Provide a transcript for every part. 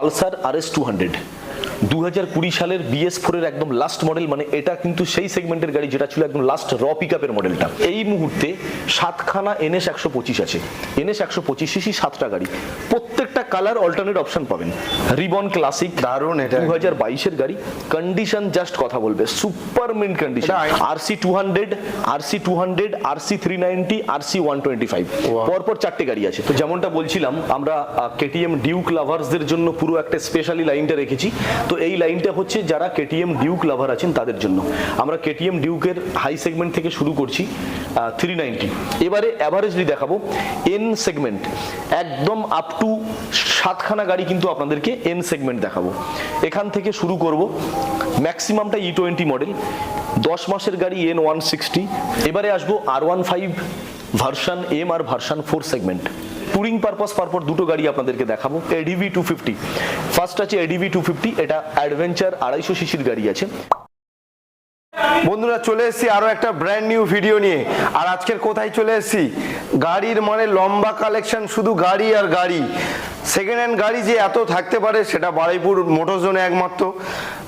Pulsar R S two hundred দু হাজার কুড়ি সালের বিএস ফোরের একদম লাস্ট মডেল মানে এটা কিন্তু সেই সেগমেন্টের গাড়ি যেটা ছিল একদম লাস্ট র পিক আপের মডেলটা এই মুহূর্তে সাতখানা এনএস একশো পঁচিশ আছে। এনএস একশো পঁচিশ সিসি সাতটা গাড়ি। প্রত্যেকটা কালার অল্টারনেট অপশন পাবেন। রিবন ক্লাসিক দারুণ এটা। দু হাজার বাইশের গাড়ি কন্ডিশন জাস্ট কথা বলবে super mint condition R C two hundred R C two hundred R C three ninety R C one twenty five পরপর চারটে গাড়ি আছে। তো যেমনটা বলছিলাম আমরা কেটিএম ডিউক লাভার্সদের জন্য পুরো একটা স্পেশালি লাইনটা রেখেছি। তো এই লাইনটা হচ্ছে যারা কেটিএম ডিউক লাভার আছেন তাদের জন্য। আমরা কেটিএম ডিউকের হাই সেগমেন্ট থেকে শুরু করছি থ্রি নাইনটি এবারে অ্যাভারেজলি দেখাবো এন সেগমেন্ট একদম আপ টু সাতখানা গাড়ি কিন্তু আপনাদেরকে এন সেগমেন্ট দেখাবো। এখান থেকে শুরু করব। ম্যাক্সিমামটা ই টোয়েন্টি মডেল দশ মাসের গাড়ি এন ওয়ান সিক্সটি এবারে আসব R one five version M R version four segment touring purpose পারপর দুটো গাড়ি আপনাদেরকে দেখাবো। এডিভি টু ফিফটি ফার্স্ট আছে এডিভি টু ফিফটি এটা অ্যাডভেঞ্চার আড়াইশো সিসির গাড়ি আছে। বন্ধুরা, চলে এসেছি আরও একটা ব্র্যান্ড নিউ ভিডিও নিয়ে। আর আজকের কোথায় চলে এসেছি? গাড়ির মানে লম্বা কালেকশন শুধু গাড়ি আর গাড়ি। সেকেন্ড হ্যান্ড গাড়ি যে এত থাকতে পারে, সেটা বারুইপুর মোটর জোনে একমাত্র।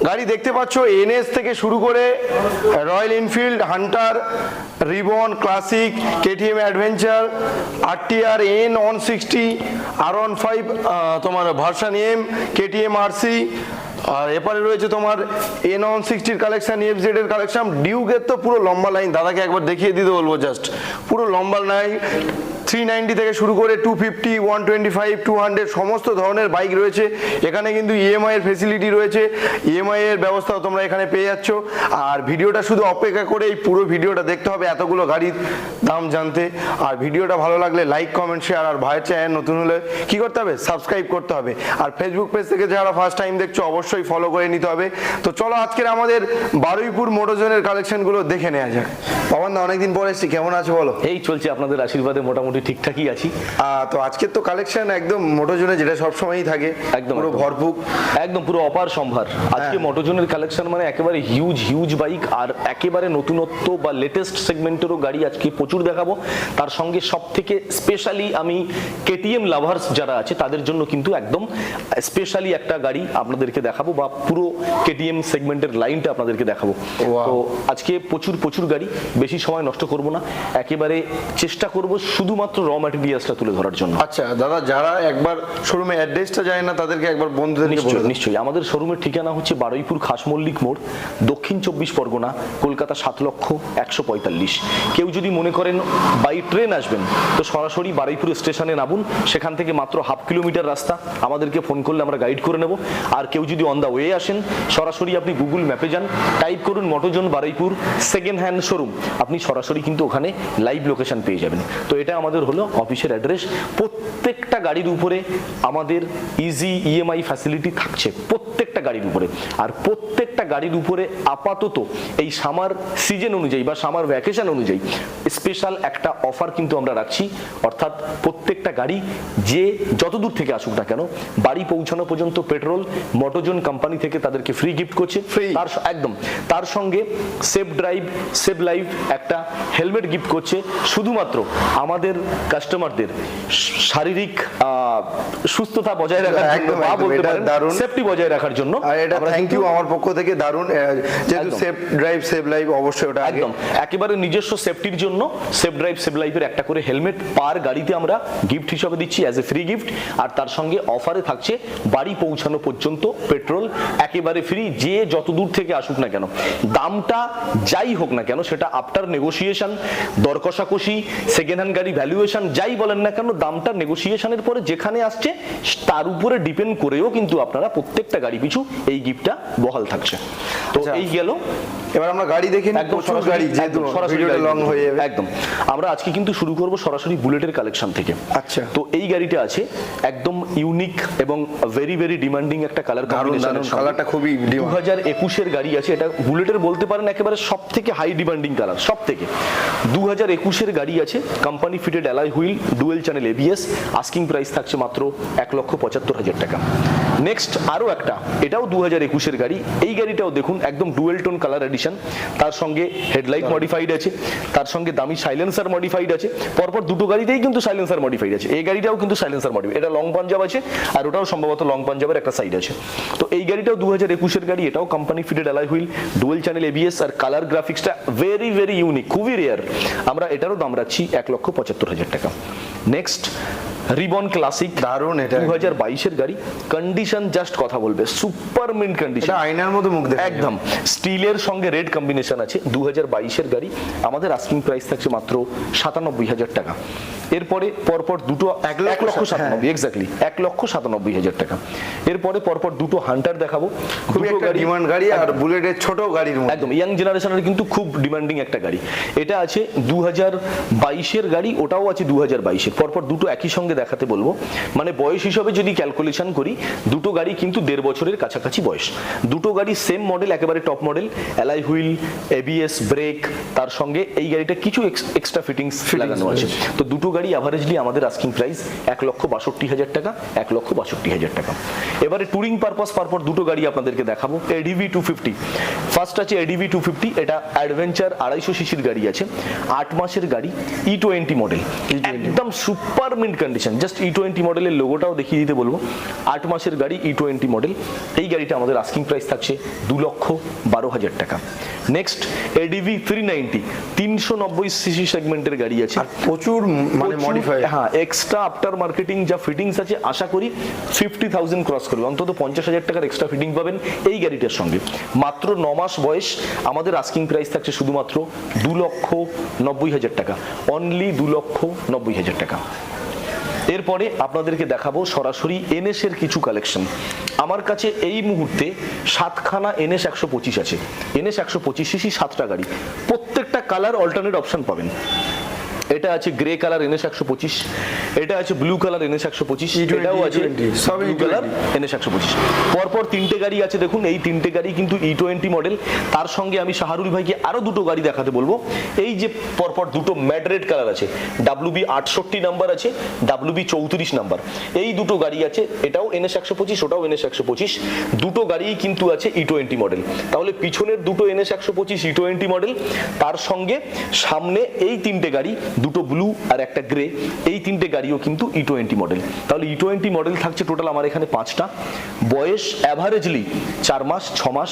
গাড়ি দেখতে পাচ্ছ এনএস থেকে শুরু করে Royal Enfield Hunter reborn classic KTM adventure RTR N one sixty R one five তোমার ভার্সান এম কেটিএম আরসি আর এপারে রয়েছে তোমার এন ওয়ান সিক্সটির কালেকশন এফ জেড এর কালেকশন ডিউকের তো পুরো লম্বা লাইন দাদাকে একবার দেখিয়ে দিতে বলব জাস্ট পুরো লম্বা লাইন থ্রি নাইনটি থেকে শুরু করে two fifty one twenty five two hundred সমস্ত ধরনের বাইক রয়েছে। এখানে কিন্তু ইএমআই এর ফেসিলিটি রয়েছে। ইএমআই এর ব্যবস্থাও তোমরা এখানে পেয়ে যাচ্ছ। আর ভিডিওটা শুধু অপেক্ষা করে এই পুরো ভিডিওটা দেখতে হবে এতগুলো গাড়ির দাম জানতে। আর ভিডিওটা ভালো লাগলে লাইক কমেন্ট শেয়ার আর ভাইয়ের চ্যানেল নতুন হলে কি করতে হবে? সাবস্ক্রাইব করতে হবে। আর ফেসবুক পেজ থেকে যারা ফার্স্ট টাইম দেখছ, অবশ্যই ফলো করে নিতে হবে। তো চলো আজকের আমাদের বারুইপুর মোটোজনের কালেকশনগুলো দেখে নেওয়া যাক। পবন দা অনেকদিন পরে এসছি। কেমন আছে বলো? এই চলছে আপনাদের আশীর্বাদে মোটামুটি ঠিকঠাকই আছি তো আজকের তো কালেকশন একদম মোটোজনে যেটা সবসময়ই থাকে একদম, পুরো। ভরপুর একদম পুরো অপার সম্ভার আজকে হ্যাঁ। মোটোজনের কালেকশন মানে একেবারে হিউজ হিউজ বাইক আর একেবারে নতুনত্ব বা লেটেস্ট সেগমেন্টেরও গাড়ি আজকে প্রচুর দেখাবো তার সঙ্গে সব থেকে স্পেশালি আমি কেটিএম লাভার্স যারা আছে তাদের জন্য কিন্তু একদম স্পেশালি একটা গাড়ি আপনাদেরকে দেখাবো বা পুরো কেটিএম সেগমেন্টের লাইনটা আপনাদেরকে দেখাবো. তো আজকে প্রচুর প্রচুর গাড়ি বেশি সময় নষ্ট করব না একেবারে চেষ্টা করব শুধুমাত্র র ম্যাটেরিয়ালসটা তুলে ধরার জন্য। আচ্ছা দাদা যারা একবার শোরুমে অ্যাড্রেসটা যায় না তাদেরকে একবার বন্ধুদেরকে বলে নিশ্চয়ই নিশ্চয়ই। আমাদের শোরুমের ঠিকানা হচ্ছে বারুইপুর খাস মল্লিক মোড় দক্ষিণ চব্বিশ পরগনা কলকাতা সাত লক্ষ একশো পঁয়তাল্লিশ। কেউ যদি মনে করেন বাই ট্রেন আসবেন তো সরাসরি বারুইপুর স্টেশনে নামুন। সেখান থেকে মাত্র হাফ কিলোমিটার রাস্তা। আমাদেরকে ফোন করলে আমরা গাইড করে নেব। আর কেউ যদি অন দ্য ওয়ে আসেন সরাসরি আপনি গুগল ম্যাপে যান। টাইপ করুন Motozone Baruipur second hand showroom আপনি সরাসরি কিন্তু ওখানে লাইভ লোকেশন পেয়ে যাবেন। তো এটা আমাদের হলো অফিসের অ্যাড্রেস প্রত্যেকটা গাড়ির উপরে আমাদের ইজি ইএমআই ফ্যাসিলিটি থাকছে প্রত্যেকটা গাড়ির উপরে। আর প্রত্যেকটা গাড়ির উপরে আপাতত এই সামার সিজন অনুযায়ী বা সামার ভ্যাকেশন অনুযায়ী স্পেশাল একটা অফার কিন্তু আমরা রাখছি। অর্থাৎ প্রত্যেকটা গাড়ি যে যত দূর থেকে আসুক না কেন বাড়ি পৌঁছানো পর্যন্ত পেট্রোল মোটোজন কোম্পানি থেকে তাদেরকে ফ্রি গিফট করছে। Free? তার একদম। তার সঙ্গে সেফ ড্রাইভ সেভ লাইফ একটা হেলমেট গিফট করছে। শুধুমাত্র আমাদের কাস্টমারদের শারীরিক সুস্থতা বজায় রাখার জন্য বা বলতে পারেন। সেফটি বজায় রাখার জন্য আর এটা থ্যাংক ইউ আমার পক্ষ থেকে দারুণ যেহেতু সেফ ড্রাইভ সেভ লাইফ অবশ্যই ওটা একদম। একেবারে নিজস্ব সেফটির জন্য সেফ ড্রাইভ সেভ লাইফের একটা করে হেলমেট পার গাড়িতে আমরা গিফট হিসাবে দিচ্ছি অ্যাজ এ ফ্রি গিফট আর তার সঙ্গে অফারে থাকছে বাড়ি পৌঁছানো পর্যন্ত পেট্রোল একেবারে ফ্রি যে যত দূর থেকে আসুক না কেন। দামটা যাই হোক না কেন সেটা আফটার নেগোসিয়েশন দর কষাকষি সেকেন্ড হ্যান্ড গাড়ি ভ্যালুয়েশন যাই বলেন না কেন দামটা নেগোসিয়েশনের পরে যেখানে আসছে তার উপরে ডিপেন্ড করেও কিন্তু আপনারা প্রত্যেকটা গাড়ি পিছু এই গিফটটা বহাল থাকছে। তো আচ্ছা। এই গেল। এবার আমরা গাড়ি দেখি একদম সরাসরি গাড়ি যেহেতু সরাসরি লং হয়ে যাবে। একদম। আমরা আজকে কিন্তু শুরু করব সরাসরি বুলেটের কালেকশন থেকে। আচ্ছা। তো এই গাড়িটা আছে একদম ইউনিক এবং ভেরি ভেরি ডিমান্ডিং একটা কালার দারুণ, কালারটা খুবই দু demand। হাজার একুশের গাড়ি আছে এটা বুলেটের বলতে পারেন একেবারে সব থেকে হাই ডিমান্ডিং কালার সব থেকে দু হাজার একুশের গাড়ি আছে company fitted alloy wheel dual channel ABS asking price থাকছে মাত্র এক লক্ষ পঁচাত্তর হাজার টাকা। নেক্সট আরও একটা। এটাও দু হাজার একুশের গাড়ি। এই গাড়িটাও দেখুন একদম ডুয়েল টোন কালার এডিশন তার সঙ্গে হেডলাইট মডিফাইড আছে। তার সঙ্গে দামি সাইলেন্সার মডিফাইড আছে। পরপর দুটো গাড়িতেই কিন্তু সাইলেন্সার মডিফাইড আছে। এই গাড়িটাও কিন্তু সাইলেন্সার মডিফাইড এটা লং পাঞ্জাব আছে আর ওটাও সম্ভবত লং পাঞ্জাবের একটা সাইড আছে। তো এই গাড়িটাও দু হাজার একুশের গাড়ি। এটাও company fitted alloy wheel dual channel ABS আর কালার গ্রাফিক্সটা ভেরি ভেরি ইউনিক খুবই রেয়ার আমরা এটারও দাম রাখছি এক লক্ষ পঁচাত্তর হাজার টাকা। নেক্সট রিবন ক্লাসিক দারুণ এটা। দু হাজার বাইশের গাড়ি। কন্ডিশন জাস্ট কথা বলবে সুপার মিন্ট কন্ডিশন এটা আয়নার মতো মুখ দেখে একদম। স্টিলের সঙ্গে রেড কম্বিনেশন আছে দু হাজার বাইশের গাড়ি। আমাদের আস্কিং প্রাইস থাকছে মাত্র সাতানব্বই হাজার টাকা। এরপরে পরপর দুটো এক লক্ষ সাত- সাতানব্বই এক্স্যাক্টলি এক লক্ষ সাতানব্বই হাজার টাকা। এরপরে পরপর দুটো হান্টার দেখাবো। খুবই একটা ডিমান্ড গাড়ি আর বুলেটের ছোট গাড়ির মধ্যে। একদম। ইয়াং জেনারেশনের কিন্তু খুব ডিমান্ডিং একটা গাড়ি। এটা আছে দু হাজার বাইশের গাড়ি ওটাও আছে দু হাজার বাইশের। পরপর দুটো একই সঙ্গে দেখাতে বলব। মানে বয়স হিসাবে যদি ক্যালকুলেশন করি দুটো গাড়ি কিন্তু দেড় বছরের কাছাকাছি বয়স। দুটো গাড়ি সেম মডেল একেবারে top model alloy wheel ABS brake তার সঙ্গে এই গাড়িটা কিছু এক্সট্রা ফিটিংস লাগানো আছে। তো দুটো গাড়ি অ্যাভারেজলি আমাদের আস্কিং প্রাইস এক লক্ষ বাষট্টি হাজার টাকা এক লক্ষ বাষট্টি হাজার টাকা। এবারে টুরিং পারপাস পরপর দুটো গাড়ি আপনাদেরকে দেখাবো। এডিভি টু ফিফটি ফার্স্ট আছে এডিভি টু ফিফটি এটা অ্যাডভেঞ্চার আড়াইশো সিসির গাড়ি আছে। আট মাসের গাড়ি ই টোয়েন্টি মডেল একদম super mint condition just E twenty মডেলের লোগোটাও দেখিয়ে দিতে বলব। আট মাসের গাড়ি ই টোয়েন্টি মডেল এই গাড়িটা আমাদের আস্কিং প্রাইস থাকছে দু লক্ষ বারো হাজার টাকা। নেক্সট এডিভি থ্রি নাইনটি তিনশো নব্বই সিসি সেগমেন্টের গাড়ি আছে। প্রচুর মানে মডিফাই হ্যাঁ এক্সট্রা আফটার মার্কেটিং যা ফিটিংস আছে আশা করি ফিফটি থাউজেন্ড ক্রস করবে। অন্তত পঞ্চাশ হাজার টাকার এক্সট্রা ফিটিং পাবেন এই গাড়িটার সঙ্গে। মাত্র ন মাস বয়স আমাদের আস্কিং প্রাইস থাকছে শুধুমাত্র দু লক্ষ নব্বই হাজার টাকা। অনলি দু লক্ষ নব্বই হাজার টাকা। এরপরে আপনাদেরকে দেখাবো সরাসরি এনএস এর কিছু কালেকশন আমার কাছে এই মুহূর্তে সাতখানা এনএস একশো পঁচিশ আছে। এনএস একশো পঁচিশ সিসি সাতটা গাড়ি। প্রত্যেকটা কালার অল্টারনেট অপশন পাবেন। এটা আছে গ্রে কালার এনএস একশো পঁচিশ এটা আছে ব্লু কালার এনএস একশো পঁচিশ এটাও আছে ব্লু কালার এনএস একশো পঁচিশ। পরপর তিনটে গাড়ি আছে দেখুন এই তিনটে গাড়ি কিন্তু ই টোয়েন্টি মডেল তার সঙ্গে আমি শাহরুল ভাইকে আরও দুটো গাড়ি দেখাতে বলব। এই যে পরপর দুটো ম্যাড রেড কালার আছে ডাব্লু বি আটষট্টি নাম্বার আছে ডাব্লু বি চৌত্রিশ নাম্বার এই দুটো গাড়ি আছে এটাও এনএস একশো পঁচিশ ওটাও এনএস একশো পঁচিশ। দুটো গাড়িই কিন্তু আছে ই টোয়েন্টি মডেল তাহলে পিছনের দুটো এনএস একশো পঁচিশ ই টোয়েন্টি মডেল তার সঙ্গে সামনে এই তিনটে গাড়ি দুটো ব্লু আর একটা গ্রে এই তিনটে গাড়িও কিন্তু ই টোয়েন্টি মডেল তাহলে ই টোয়েন্টি মডেল থাকছে টোটাল আমার এখানে পাঁচটা। বয়স অ্যাভারেজলি চার মাস, ছ মাস,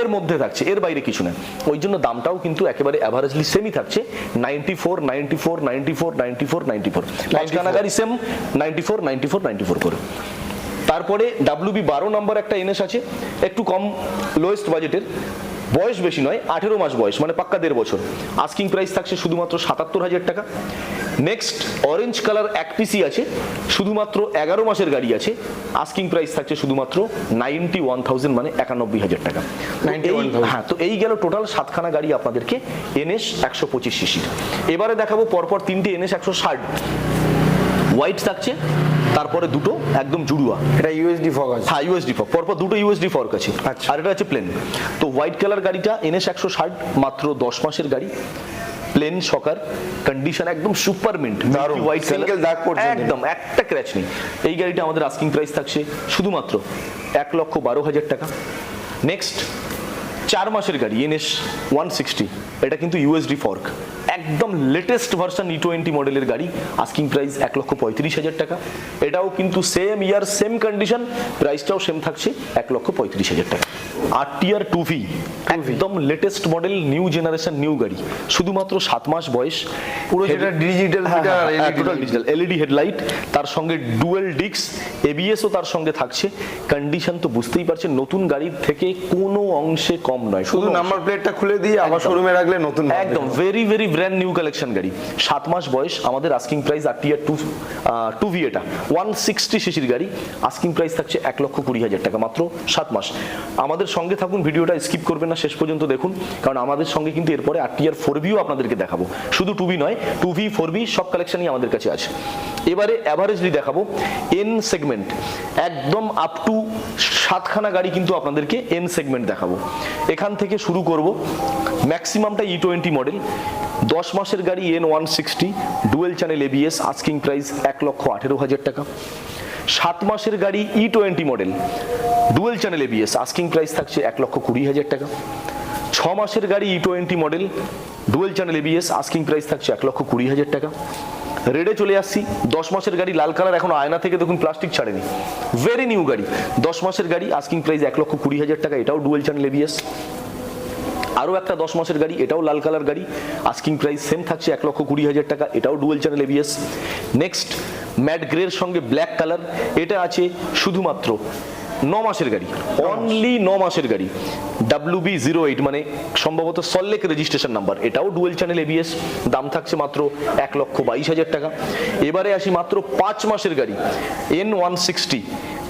এর মধ্যে থাকছে, এর বাইরে কিছু না। ওই জন্য দামটাও কিন্তু একেবারে অ্যাভারেজলি সেমই থাকছে। Ninety four ninety four ninety four ninety four ninety four পাঁচখানা গাড়ি same ninety four ninety four ninety four করে। তারপরে ডাব্লিউবি বারো নম্বর একটা এনএস আছে, একটু কম লোয়েস্ট বাজেটের বয়স বেশি নয় আঠেরো মাস বয়স মানে পাক্কা দেড় বছর। আস্কিং প্রাইস থাকছে শুধুমাত্র সাতাত্তর হাজার টাকা। নেক্সট অরেঞ্জ কালার এক পিসি আছে শুধুমাত্র এগারো মাসের গাড়ি আছে। আস্কিং প্রাইস থাকছে শুধুমাত্র নাইনটি ওয়ান থাউজেন্ড মানে একানব্বই হাজার টাকা। হ্যাঁ তো এই গেল টোটাল সাতখানা গাড়ি আপনাদেরকে এনএস একশো পঁচিশ সিসির এবারে দেখাবো পরপর তিনটে এনএস একশো ষাট। হোয়াইট থাকছে তারপরে দুটো একদম জুড়ুয়া। এটা ইউএসডি ফর্ক আছে। হ্যাঁ ইউএসডি ফর্ক পরপর দুটো ইউএসডি ফর্ক আছে। আচ্ছা। আর এটা হচ্ছে প্লেন তো হোয়াইট কালার গাড়িটা এনএস একশো ষাট মাত্র দশ মাসের গাড়ি। প্লেন সকার কন্ডিশন একদম সুপার মিন্ট। হোয়াইট Single দাগ নেই। একদম একটা ক্র্যাচ নেই। এই গাড়িটা আমাদের আস্কিং প্রাইস থাকছে শুধুমাত্র এক লক্ষ বারো হাজার টাকা। নেক্সট চার মাসের গাড়ি এনএস ওয়ান সিক্সটি এটা কিন্তু ইউএসডি ফর্ক একদম লেটেস্ট ভার্সন ই টোয়েন্টি মডেলের গাড়ি আস্কিং প্রাইস এক লক্ষ পঁয়ত্রিশ হাজার টাকা। এটাও কিন্তু সেম ইয়ার সেম কন্ডিশন প্রাইসটাও সেম থাকছে এক লক্ষ পঁয়ত্রিশ হাজার টাকা। আর টিয়ার টু ভি একদম latest model new generation new গাড়ি। শুধুমাত্র সাত মাস বয়স। পুরো যেটা ডিজিটাল ডিজিটাল এলইডি হেডলাইট তার সঙ্গে ডুয়েল ডিক্স এবিএসও তার সঙ্গে থাকছে। কন্ডিশন তো বুঝতেই পারছেন নতুন গাড়ির থেকে কোনো অংশে কম নয় শুধু নাম্বার প্লেটটা খুলে দিয়ে আবার। শোরুমে রাখলে নতুন একদম very very brand new collection গাড়ি। সাত মাস বয়স, আমাদের asking price RTR two two. V এটা ওয়ান সিক্সটি সিসির গাড়ি আস্কিং প্রাইস থাকছে এক লক্ষ কুড়ি হাজার টাকা, মাত্র সাত মাস। আমাদের সঙ্গে থাকুন, ভিডিওটা স্কিপ করবেন না, শেষ পর্যন্ত দেখুন। কারণ আমাদের সঙ্গে কিন্তু এরপরে আর টিয়ার ফোর ভিও আপনাদেরকে দেখাবো। শুধু টু ভি নয় টু ভি ফোর ভি সব কালেকশনই আমাদের কাছে আছে। এবারে অ্যাভারেজলি দেখাবো এন সেগমেন্ট একদম আপ টু সাতখানা গাড়ি কিন্তু আপনাদেরকে এন সেগমেন্ট দেখাবো। এখান থেকে শুরু করব। ম্যাক্সিমামটা ই টোয়েন্টি মডেল দশ মাসের গাড়ি N one sixty dual channel ABS asking price এক লক্ষ আঠেরো হাজার টাকা। সাত মাসের গাড়ি E twenty model dual channel ABS asking price থাকছে এক লক্ষ কুড়ি হাজার টাকা। ছ মাসের গাড়ি E twenty model dual channel ABS asking price থাকছে এক লক্ষ কুড়ি হাজার টাকা। রেডে চলে আসছি, দশ মাসের গাড়ি লাল কালার এখন আয়না থেকে দেখুন প্লাস্টিক ছাড়েনি। ভেরি নিউ গাড়ি, দশ মাসের গাড়ি আস্কিং প্রাইস এক লক্ষ কুড়ি হাজার টাকা, এটাও ডুয়েল চ্যানেল এবিএস আরও একটা দশ মাসের গাড়ি, এটাও লাল কালার গাড়ি। আস্কিং প্রাইস সেম থাকছে এক লক্ষ কুড়ি হাজার টাকা, এটাও dual channel ABS next matte গ্রের সঙ্গে ব্ল্যাক কালার এটা আছে শুধুমাত্র ন মাসের গাড়ি অনলি ন মাসের গাড়ি। ডাব্লিউ বি জিরো এইট মানে সম্ভবত সল্লেক রেজিস্ট্রেশন নাম্বার এটাও ডুয়েল চ্যানেল এবিএস দাম থাকছে মাত্র এক লক্ষ বাইশ হাজার টাকা। এবারে আসি মাত্র পাঁচ মাসের গাড়ি N one sixty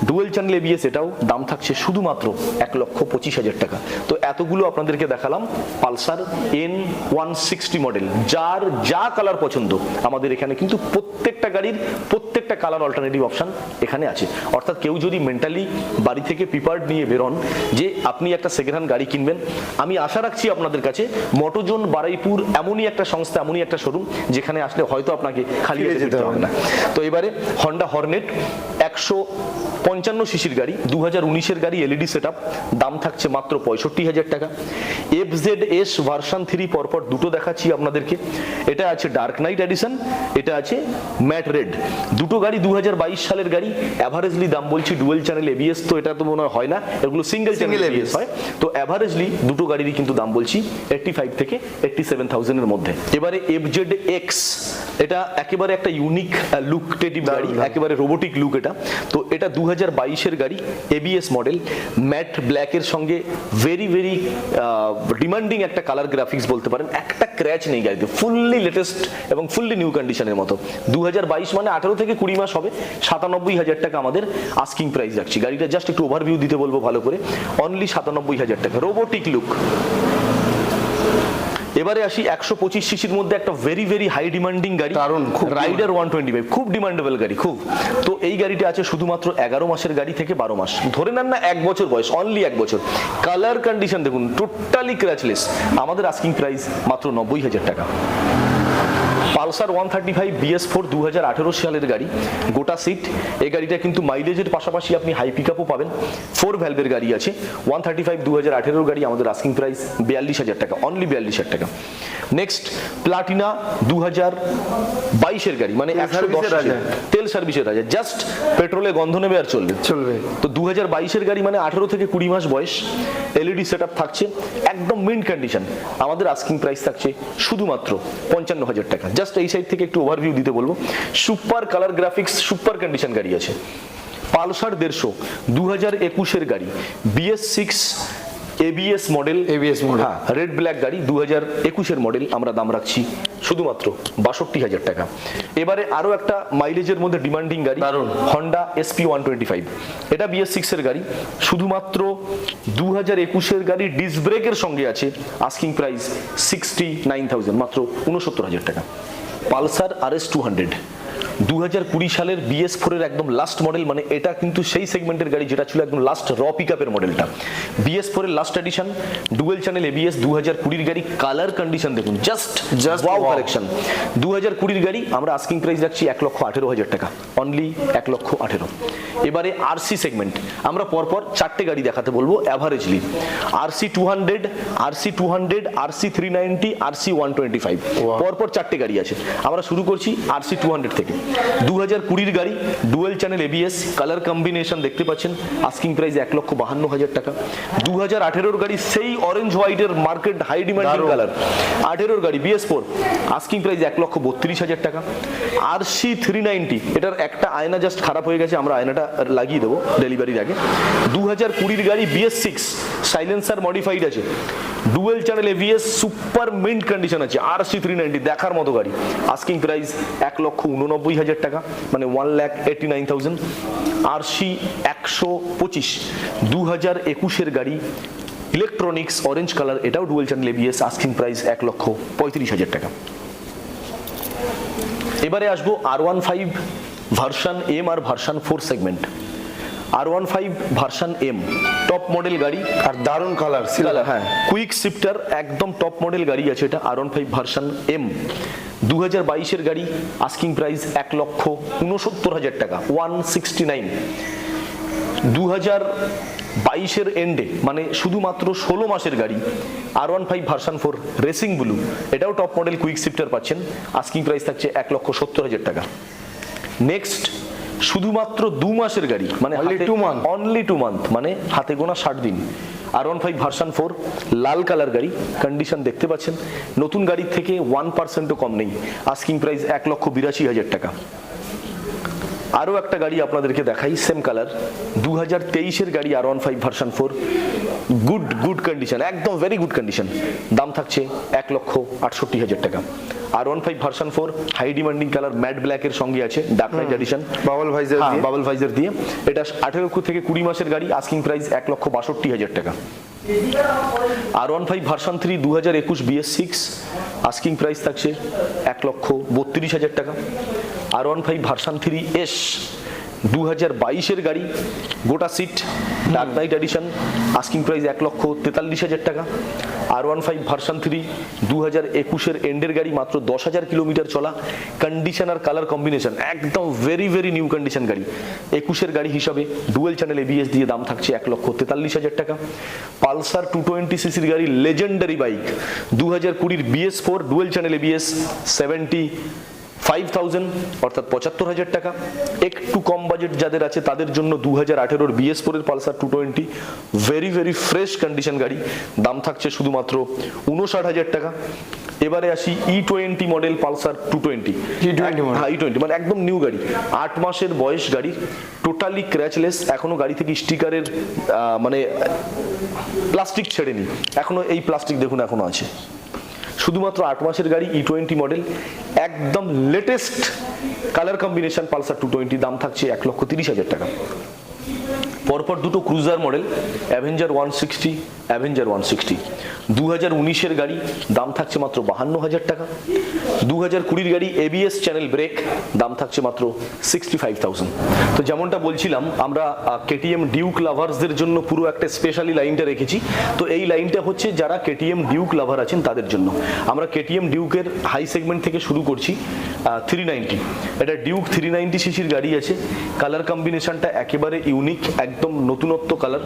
dual channel ABS এটাও দাম থাকছে শুধুমাত্র এক লক্ষ পঁচিশ হাজার টাকা। তো এতগুলো আপনাদেরকে দেখালাম Pulsar N one sixty model যার যা কালার পছন্দ আমাদের এখানে কিন্তু প্রত্যেকটা গাড়ির প্রত্যেকটা কালার অল্টারনেটিভ অপশন এখানে আছে। অর্থাৎ কেউ যদি মেন্টালি বাড়ি থেকে প্রিপার্ড নিয়ে বেরোন যে আপনি একটা সেকেন্ড হ্যান্ড গাড়ি কিনবেন আমি আশা রাখছি আপনাদের কাছে মোটোজোন বারাইপুর এমনই একটা সংস্থা এমনই একটা শোরুম যেখানে আসলে হয়তো আপনাকে খালি যেতে হবে না। তো এবারে হন্ডা হর্নেট একশো পঞ্চান্ন সিসির গাড়ি দু হাজার উনিশের গাড়ি এলইডি সেট দাম থাকছে মাত্র পঁয়ষট্টি হাজার টাকা। F Z S version three পরপর দুটো দেখাচ্ছি আপনাদেরকে। এটা আছে ডার্ক নাইট এডিশন এটা আছে ম্যাট রেড দুটো গাড়ি দু হাজার বাইশ সালের গাড়ি অ্যাভারেজলি দাম বলছি ডুয়েল চ্যানেল এবিএস তো এটা তো মনে হয় না এগুলো সিঙ্গেল চ্যানেল এবিএস হয়। তো অ্যাভারেজলি দুটো গাড়িরই কিন্তু দাম বলছি এইটটি ফাইভ থেকে এইটটি সেভেন থাউজেন্ডের মধ্যে। এবারে এফ জেড এক্স এটা একেবারে একটা ইউনিক লুক টেটিভ গাড়ি একেবারে রোবোটিক লুক এটা। তো এটা দু হাজার বাইশের গাড়ি এবিএস মডেল ম্যাট ব্ল্যাকের সঙ্গে ভেরি ভেরি ডিমান্ডিং একটা কালার গ্রাফিক্স বলতে পারেন। একটা ক্র্যাচ নেই গাড়িতে ফুললি লেটেস্ট এবং ফুললি নিউ কন্ডিশনের মতো। দু হাজার বাইশ মানে আঠারো থেকে কুড়ি মাস হবে, সাতানব্বই হাজার টাকা আমাদের আস্কিং প্রাইস রাখছি। গাড়িটা জাস্ট একটু ওভারভিউ দিতে বলব ভালো করে। অনলি সাতানব্বই হাজার টাকা রোবোটিক লুক এবারে আসি একশো পঁচিশ সিসির মধ্যে একটা ভেরি ভেরি হাই ডিমান্ডিং গাড়ি। কারণ রাইডার ওয়ান টোয়েন্টি ফাইভ খুব ডিমান্ডেবল গাড়ি খুব। তো এই গাড়িটা আছে শুধুমাত্র এগারো মাসের গাড়ি থেকে বারো মাস। ধরে নেন না এক বছর বয়স অনলি এক বছর। কালার কন্ডিশন দেখুন টোটালি ক্র্যাচলেস আমাদের আস্কিং প্রাইস মাত্র নব্বই হাজার টাকা। Pulsar one thirty five BS four দু হাজার আঠেরো সালের গাড়ি গোটা সিট এই গাড়িটা কিন্তু মাইলেজের পাশাপাশি আপনি হাই পিক আপও পাবেন। ফোর ভ্যালভের গাড়ি আছে। ওয়ান থার্টি ফাইভ দু হাজার আঠেরোর গাড়ি আমাদের আস্কিং প্রাইস বিয়াল্লিশ হাজার টাকা অনলি বিয়াল্লিশ হাজার টাকা। নেক্সট প্লাটিনা দু হাজার বাইশের গাড়ি মানে একশো দশ। তেল সার্ভিসের রাজা। জাস্ট পেট্রোলে গন্ধ নেবে আর চলবে। চলবে। তো দু হাজার বাইশের গাড়ি মানে আঠেরো থেকে কুড়ি মাস বয়স। এলইডি সেট থাকছে। একদম মিন্ট কন্ডিশন আমাদের আস্কিং প্রাইস থাকছে শুধুমাত্র পঞ্চান্ন হাজার টাকা। জাস্ট এই সাইড থেকে একটু ওভারভিউ দিতে বলব। Super colour graphics super condition গাড়ি আছে। পালসার দেড়শো দু হাজার একুশের গাড়ি BS six ABS model ABS model হ্যাঁ রেড ব্ল্যাক গাড়ি দু হাজার একুশের মডেল আমরা দাম রাখছি শুধুমাত্র বাষট্টি হাজার টাকা। এবারে আরও একটা মাইলেজের মধ্যে ডিমান্ডিং গাড়ি দারুণ। Honda SP one twenty five এটা বিএস সিক্সের গাড়ি শুধুমাত্র দু হাজার একুশের গাড়ি ডিসব্রেকের সঙ্গে আছে asking price sixty nine thousand মাত্র উনসত্তর হাজার টাকা। Pulsar R S two hundred. দু হাজার কুড়ি সালের বিএস ফোরের একদম লাস্ট মডেল মানে এটা কিন্তু সেই সেগমেন্টের গাড়ি যেটা ছিল একদম লাস্ট র পিক আপের মডেলটা বিএস ফোরের last edition dual channel ABS দু হাজার কুড়ির গাড়ি কালার কন্ডিশন দেখুন জাস্ট জাস্ট ওয়াও. কালেকশন দু হাজার কুড়ির গাড়ি আমরা আস্কিং প্রাইস রাখছি এক লক্ষ আঠেরো হাজার টাকা অনলি এক লক্ষ আঠেরো। এবারে আরসি সেগমেন্ট আমরা পরপর চারটে গাড়ি দেখাতে বলব averagely RC two hundred RC two hundred RC three ninety RC one twenty five পরপর চারটে গাড়ি আছে। আমরা শুরু করছি আরসি টু হান্ড্রেড থেকে। দু হাজার কুড়ির গাড়ি dual channel ABS colour combination দেখতে পাচ্ছেন আস্কিং প্রাইস এক লক্ষ বাহান্ন হাজার টাকা। দু হাজার আঠেরোর গাড়ি সেই অরেঞ্জ হোয়াইটের মার্কেট হাই ডিমান্ডিং কালার আঠেরোর গাড়ি বিএস ফোর আস্কিং প্রাইস এক লক্ষ বত্রিশ হাজার টাকা। আর সি থ্রি নাইনটি এটার একটা আয়না জাস্ট খারাপ হয়ে গেছে আমরা আয়নাটা লাগিয়ে দেবো ডেলিভারির আগে। দু হাজার কুড়ির গাড়ি বিএস সিক্স সাইলেন্সার মডিফাইড আছে। Dual channel ABS super mint condition আছে আর সি থ্রি নাইনটি দেখার মতো গাড়ি। আস্কিং প্রাইস এক লক্ষ উননব্বই হাজার টাকা মানে one lakh eighty nine thousand R C একশো পঁচিশ দু হাজার একুশের গাড়ি ইলেকট্রনিক্স অরেঞ্জ কালার এটাও dual channel ABS asking price এক লক্ষ পঁয়ত্রিশ হাজার টাকা। এবারে আসব R one five version M R version four segment R one five version M top model গাড়ি। আর দারুণ কালার কালার হ্যাঁ। কুইক শিফটার একদম টপ মডেল গাড়ি আছে এটা R one five version M দু হাজার বাইশের গাড়ি আস্কিং প্রাইস এক লক্ষ উনসত্তর হাজার টাকা ওয়ান সিক্সটি নাইন দু হাজার বাইশের এন্ডে মানে শুধুমাত্র ষোলো মাসের গাড়ি R one five version four racing blue এটাও টপ মডেল কুইক শিফটার পাচ্ছেন আস্কিং প্রাইস থাকছে এক লক্ষ সত্তর হাজার টাকা। নেক্সট শুধুমাত্র দু মাসের গাড়ি মানে অনলি টু মান্থ মানে হাতে গোনা ষাট দিন। R one five version four লাল কালার গাড়ি কন্ডিশন দেখতে পাচ্ছেন। নতুন গাড়ির থেকে ওয়ান পার্সেন্টও কম নেই। আস্কিং প্রাইস এক লক্ষ বিরাশি হাজার টাকা। আরও একটা গাড়ি আপনাদেরকে দেখাই সেম কালার দু হাজার তেইশের গাড়ি R one five version four good good condition একদম ভেরি গুড কন্ডিশন দাম থাকছে এক লক্ষ আটষট্টি হাজার টাকা। R one five version four high demanding colour matte ব্ল্যাকের সঙ্গে আছে dark knight edition bubble visor bubble visor দিয়ে। এটা আঠেরো থেকে কুড়ি মাসের গাড়ি আস্কিং প্রাইস এক লক্ষ বাষট্টি হাজার টাকা। R one five version three দু হাজার একুশ বিএস সিক্স আস্কিং প্রাইস থাকছে এক লক্ষ বত্রিশ হাজার টাকা। R one five version three S দু হাজার বাইশের গাড়ি, গোটা seat dark knight edition asking price এক লক্ষ তেতাল্লিশ হাজার টাকা। R one five version three দু হাজার একুশের এন্ডের গাড়ি মাত্র দশ হাজার কিলোমিটার চলা। কন্ডিশন আর কালার কম্বিনেশন একদম ভেরি ভেরি নিউ কন্ডিশন গাড়ি। একুশের গাড়ি হিসাবে ডুয়েল চ্যানেল এবিএস দিয়ে দাম থাকছে এক লক্ষ তেতাল্লিশ হাজার টাকা। পালসার টু টোয়েন্টি সিসির গাড়ি লেজেন্ডারি বাইক দু হাজার কুড়ির BS four dual channel ABS seventy five thousand অর্থাৎ পঁচাত্তর হাজার টাকা। একটু কম বাজেট যাদের আছে তাদের জন্য দু হাজার আঠেরোর বিএস ফোরের Pulsar two twenty very very fresh condition গাড়ি। দাম থাকছে শুধুমাত্র উনষাট হাজার টাকা। এবারে আসি E twenty model Pulsar two twenty E20 model। হ্যাঁ ই টোয়েন্টি মানে একদম নিউ গাড়ি। আট মাসের বয়স গাড়ি। টোটালি ক্র্যাচলেস এখনও গাড়ি থেকে স্টিকারের মানে প্লাস্টিক ছেড়েনি। এখনও এই প্লাস্টিক দেখুন এখনও আছে। শুধুমাত্র আট মাসের গাড়ি ই টোয়েন্টি মডেল একদম latest colour combination Pulsar two twenty দাম থাকছে এক লক্ষ তিরিশ হাজার টাকা। পরপর দুটো cruiser model Avenger one sixty Avenger one sixty দু হাজার উনিশের গাড়ি, দাম থাকছে মাত্র বাহান্ন হাজার টাকা। দু হাজার কুড়ির গাড়ি এবিএস চ্যানেল ব্রেক দাম থাকছে মাত্র সিক্সটি ফাইভ থাউজেন্ড তো যেমনটা বলছিলাম, আমরা কেটিএম ডিউক লাভার্সদের জন্য পুরো একটা স্পেশালি লাইনটা রেখেছি। তো এই লাইনটা হচ্ছে যারা কেটিএম ডিউক লাভার আছেন তাদের জন্য। আমরা কেটিএম ডিউকের হাই সেগমেন্ট থেকে শুরু করছি। থ্রি নাইনটি এটা ডিউক থ্রি নাইনটি সিসির গাড়ি আছে। কালার কম্বিনেশনটা একেবারে ইউনিক একদম নতুনত্ব কালার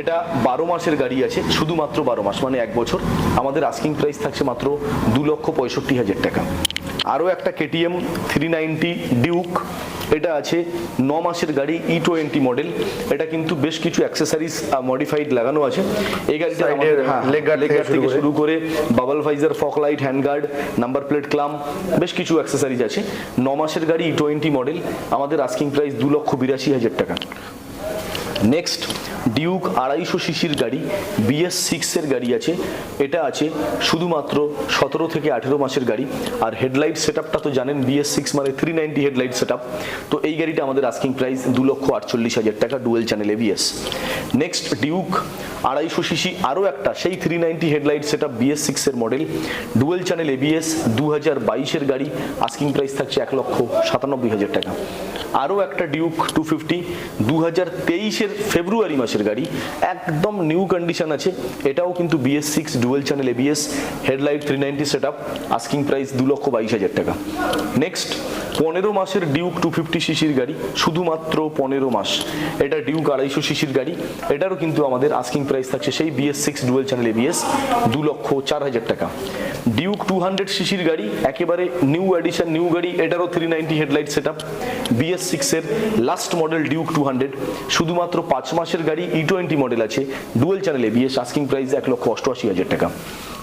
এটা বারো মাসের গাড়ি আছে, শুধুমাত্র বারো মাস মানে এক বছর। আমাদের আস্কিং প্রাইস থাকছে মাত্র দু লক্ষ পঁয়ষট্টি হাজার টাকা। আরও একটা কেটিএম থ্রি নাইনটি ডিউক এটা আছে ন মাসের গাড়ি ই টোয়েন্টি মডেল এটা কিন্তু বেশ কিছু অ্যাক্সেসারিজ মডিফাইড লাগানো আছে। এই গাড়িটা আমাদের- হ্যাঁ, থেকে শুরু করে। Bubble visor fog light hand guard number plate clamp বেশ কিছু অ্যাক্সেসারিজ আছে। ন মাসের গাড়ি ই টোয়েন্টি মডেল আমাদের আস্কিং প্রাইস দু লক্ষ বিরাশি হাজার টাকা। নেক্সট ডিউক আড়াইশো সিসির গাড়ি বিএস সিক্সের গাড়ি আছে। এটা আছে শুধুমাত্র সতেরো থেকে আঠেরো মাসের গাড়ি। আর হেডলাইট সেট তো জানেন বিএস সিক্স মানে থ্রি নাইনটি হেডলাইট সেট তো এই গাড়িটা আমাদের আস্কিং প্রাইস দু লক্ষ আটচল্লিশ হাজার টাকা dual channel ABS next Duke আড়াইশো সিসি আরও একটা, সেই three ninety headlight set up BS সিক্সের মডেল ডুয়েল চ্যানেল এবিএস দু হাজার বাইশের গাড়ি আস্কিং প্রাইস থাকছে এক লক্ষ সাতানব্বই হাজার টাকা। আরও একটা ডিউক টু ফিফটি দু হাজার তেইশের ফেব্রুয়ারি মাসের গাড়ি। একদম নিউ কন্ডিশন আছে। এটাও কিন্তু BS six dual channel ABS headlight three ninety set up asking price দু লক্ষ বাইশ হাজার টাকা। নেক্সট পনেরো মাসের ডিউক টু ফিফটি সিসির গাড়ি, শুধুমাত্র পনেরো মাস। এটা ডিউক আড়াইশো সিসির গাড়ি, এটারও কিন্তু আমাদের আস্কিং প্রাইস থাকছে সেই BS six dual channel ABS দু লক্ষ চার হাজার টাকা। ডিউক টু হান্ড্রেড সিসির গাড়ি, একেবারে নিউ এডিশন নিউ গাড়ি, এটারও three ninety headlight set up BS সিক্সের last model Duke two hundred শুধুমাত্র পাঁচ মাসের গাড়ি ই টোয়েন্টি মডেল আছে ডুয়েল চ্যানেলে বিএস আস্কিং প্রাইস এক লক্ষ অষ্টআশি হাজার টাকা।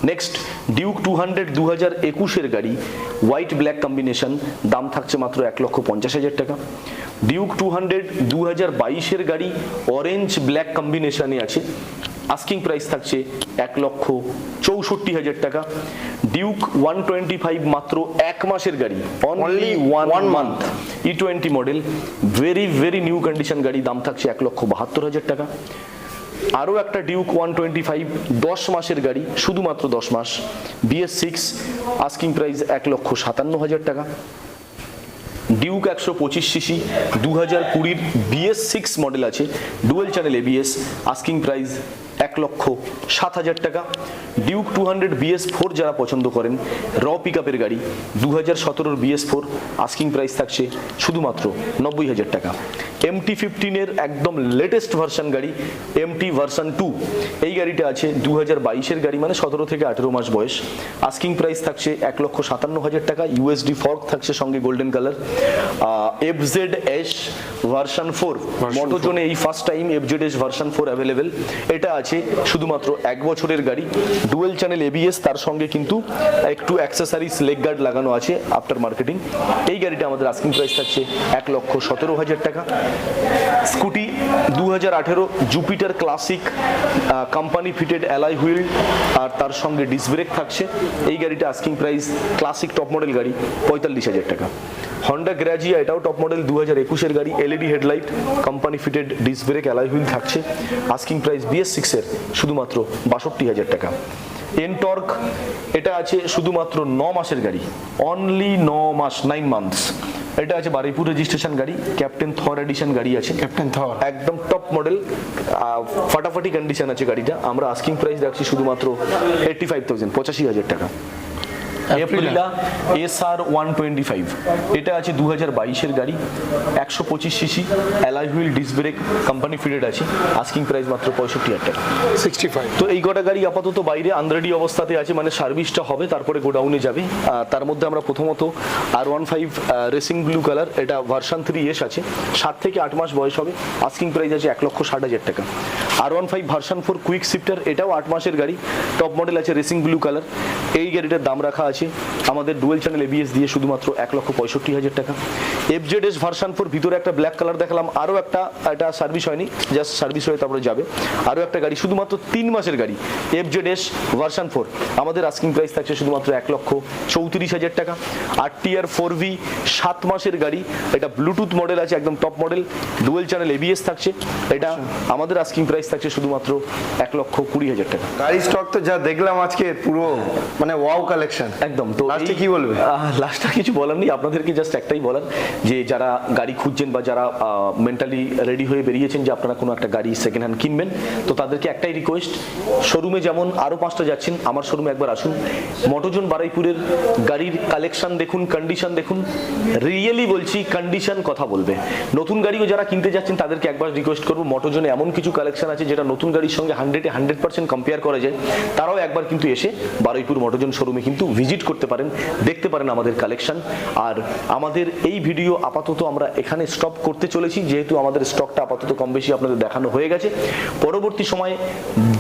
নেক্সট ডিউক টু হান্ড্রেড দু হাজার একুশের গাড়ি হোয়াইট ব্ল্যাক কম্বিনেশন দাম থাকছে মাত্র এক লক্ষ পঞ্চাশ হাজার টাকা। ডিউক টু হান্ড্রেড দু হাজার বাইশের গাড়ি অরেঞ্জ ব্ল্যাক কম্বিনেশনে আছে আস্কিং প্রাইস থাকছে এক লক্ষ চৌষট্টি হাজার টাকা। ডিউক ওয়ান টোয়েন্টি ফাইভ মাত্র এক মাসের গাড়ি only one month E twenty model very very new condition গাড়ি দাম থাকছে এক লক্ষ বাহাত্তর হাজার টাকা। আরও একটা ডিউক ওয়ান টোয়েন্টি ফাইভ দশ মাসের গাড়ি শুধুমাত্র দশ মাস। বিএস সিক্স আস্কিং প্রাইস এক লক্ষ সাতান্ন হাজার টাকা। ডিউক একশো পঁচিশ সিসি দু হাজার কুড়ির বিএস সিক্স মডেল আছে dual channel ABS asking price এক লক্ষ সাত হাজার টাকা। Duke two hundred BS four যারা পছন্দ করেন র পিক আপের গাড়ি দু হাজার সতেরোর বিএস ফোর আস্কিং প্রাইস থাকছে শুধুমাত্র নব্বই হাজার টাকা। এমটি ফিফটিনের একদম লেটেস্ট ভার্সান গাড়ি এম টি ভার্সান টু এই গাড়িটা আছে দু হাজার বাইশের গাড়ি মানে সতেরো থেকে আঠেরো মাস বয়স। আস্কিং প্রাইস থাকছে এক লক্ষ সাতান্ন হাজার টাকা ইউএসডি ফর্ক থাকছে সঙ্গে golden colour F Z S version four মোটোজোনে এই first time F Z S version four available এটা আছে শুধুমাত্র এক বছরের গাড়ি। ডুয়েল চ্যানেল এবিএস তার সঙ্গে কিন্তু একটু অ্যাক্সেসারিজ লেগ গার্ড লাগানো আছে আফটার মার্কেটিং এই গাড়িটা আমাদের আস্কিং প্রাইস থাকছে এক লক্ষ সতেরো হাজার টাকা। স্কুটি দু হাজার আঠেরো Jupiter classic company fitted alloy wheel আর তার সঙ্গে ডিস ব্রেক থাকছে। এই গাড়িটা asking price classic top model গাড়ি, পঁয়তাল্লিশ হাজার টাকা। হন্ডা গ্রাজিয়া এটাও টপ মডেল দু হাজার একুশের গাড়ি LED headlight company fitted disc brake alloy wheel থাকছে। আস্কিং প্রাইস বিএস সিক্সের শুধুমাত্র বাষট্টি হাজার টাকা। এনটর্ক এটা আছে শুধুমাত্র ন মাসের গাড়ি। অনলি ন মাস নাইন মান্থস এটা আছে বারুইপুর রেজিস্ট্রেশন গাড়ি ক্যাপ্টেন থর এডিশন গাড়ি আছে। ক্যাপ্টেন থর একদম টপ মডেল ফাটাফাটি কন্ডিশন আছে গাড়িটা। আমরা আস্কিং প্রাইস রাখছি শুধুমাত্র এইটটি ফাইভ থাউজেন্ড পঁচাশি হাজার টাকা। Aprilia S R one twenty five এটা আছে দু হাজার বাইশের গাড়ি একশো পঁচিশ CC alloy wheel disc brake company fitted আছে আস্কিং প্রাইস মাত্র পঁয়ষট্টি হাজার টাকা। সিক্সটি ফাইভ তো এই কটা গাড়ি আপাতত বাইরে আনরেডি অবস্থাতে আছে মানে সার্ভিসটা হবে তারপরে গোডাউনে যাবে। তার মধ্যে আমরা প্রথমত R one five racing blue colour এটা ভার্সান থ্রি এস আছে সাত থেকে আট মাস বয়স হবে আস্কিং প্রাইস আছে এক লক্ষ ষাট হাজার টাকা। R one five version four quick shifter এটাও আট মাসের গাড়ি টপ মডেল আছে রেসিং ব্লু কালার এই গাড়িটার দাম রাখা আছে। আমাদের ডুয়েল চ্যানেল এবিএস দিয়ে শুধুমাত্র এক লক্ষ পঁয়ষট্টি হাজার টাকা। এফজেড এস ভার্সান ফোর ভিতরে একটা ব্ল্যাক কালার দেখালাম। আরও একটা এটা সার্ভিস হয়নি। জাস্ট সার্ভিস হয়ে তারপরে যাবে। আরও একটা গাড়ি শুধুমাত্র তিন মাসের গাড়ি এফজেড এস ভার্সান ফোর আমাদের আস্কিং প্রাইস থাকছে শুধুমাত্র এক লক্ষ চৌত্রিশ হাজার টাকা। আর টিআর ফোর ভি সাত মাসের গাড়ি এটা ব্লুটুথ মডেল আছে একদম top model dual channel ABS থাকছে। এটা আমাদের আস্কিং প্রাইস থাকছে শুধুমাত্র এক লক্ষ কুড়ি হাজার টাকা। গাড়ি স্টক তো যা দেখলাম আজকে পুরো মানে ওয়াও কালেকশন একদম তো লাস্টে কি বলবে? লাস্টে কিছু বলার নেই আপনাদেরকে জাস্ট একটাই বলার যে যারা গাড়ি খুঁজছেন বা যারা মেন্টালি রেডি হয়ে বেরিয়েছেন যে আপনারা কোনো একটা গাড়ি সেকেন্ড হ্যান্ড কিনবেন তো তাদেরকে একটাই রিকোয়েস্ট শোরুমে যেমন আরও পাঁচটা যাচ্ছেন আমার শোরুমে একবার আসুন। মটোজন বারাইপুরের গাড়ির কালেকশন দেখুন কন্ডিশন দেখুন রিয়েলি বলছি কন্ডিশন কথা বলবে। নতুন গাড়িও যারা কিনতে যাচ্ছেন তাদেরকে একবার রিকোয়েস্ট করব মটোজনে এমন কিছু কালেকশন আছে যেটা নতুন গাড়ির সঙ্গে হান্ড্রেডে হান্ড্রেড পার্সেন্ট কম্পেয়ার করা যায় তারাও একবার কিন্তু এসে বারুইপুর মটোজন শোরুমে কিন্তু ভিজিট করতে পারেন, দেখতে পারেন আমাদের কালেকশন আর আমাদের এই ভিডিও আপাতত আমরা এখানে স্টপ করতে চলেছি, যেহেতু আমাদের স্টকটা আপাতত কম বেশি আপনাদের দেখানো হয়ে গেছে। পরবর্তী সময়ে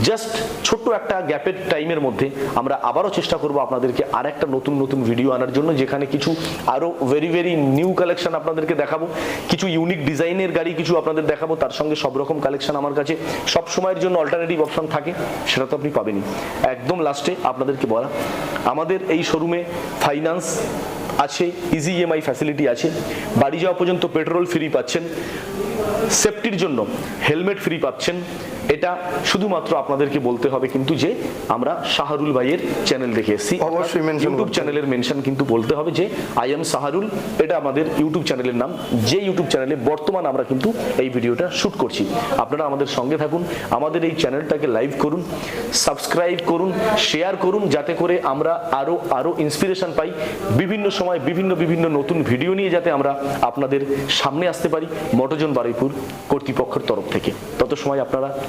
জাস্ট ছোট্ট একটা গ্যাপের টাইমের মধ্যে আমরা আবারও চেষ্টা করব আপনাদেরকে আর একটা নতুন নতুন ভিডিও আনার জন্য, যেখানে কিছু আরও ভেরি ভেরি নিউ কালেকশন আপনাদেরকে দেখাবো। কিছু ইউনিক ডিজাইনের গাড়ি কিছু আপনাদের দেখাবো, তার সঙ্গে সব রকম কালেকশন আমার কাছে। সব সময়ের জন্য অল্টারনেটিভ অপশন থাকে, সেটা তো আপনি পাবেনই। একদম লাস্টে আপনাদেরকে বলা, আমাদের এই শোরুমে ফাইন্যান্স আছে ইজি ইএমআই ফ্যাসিলিটি আছে, বাড়ি যাওয়া পর্যন্ত পেট্রোল ফ্রি পাচ্ছেন সেফটির জন্য হেলমেট ফ্রি পাচ্ছেন এটা শুধুমাত্র আপনাদেরকে বলতে হবে কিন্তু যে আমরা শাহরুল ভাইয়ের চ্যানেল দেখে এসেছি। অবশ্যই ইউটিউব চ্যানেলের মেনশন কিন্তু বলতে হবে যে আই এম সাহারুল এটা আমাদের ইউটিউব চ্যানেলের নাম। যে ইউটিউব চ্যানেলে বর্তমান আমরা কিন্তু এই ভিডিওটা শুট করছি। আপনারা আমাদের সঙ্গে থাকুন আমাদের এই চ্যানেলটাকে লাইভ করুন সাবস্ক্রাইব করুন শেয়ার করুন যাতে করে আমরা আরও আরও ইন্সপিরেশন পাই। বিভিন্ন সময় বিভিন্ন বিভিন্ন নতুন ভিডিও নিয়ে যাতে আমরা আপনাদের সামনে আসতে পারি। মটোজন বারুইপুর কর্তৃপক্ষের তরফ থেকে। তত সময় আপনারা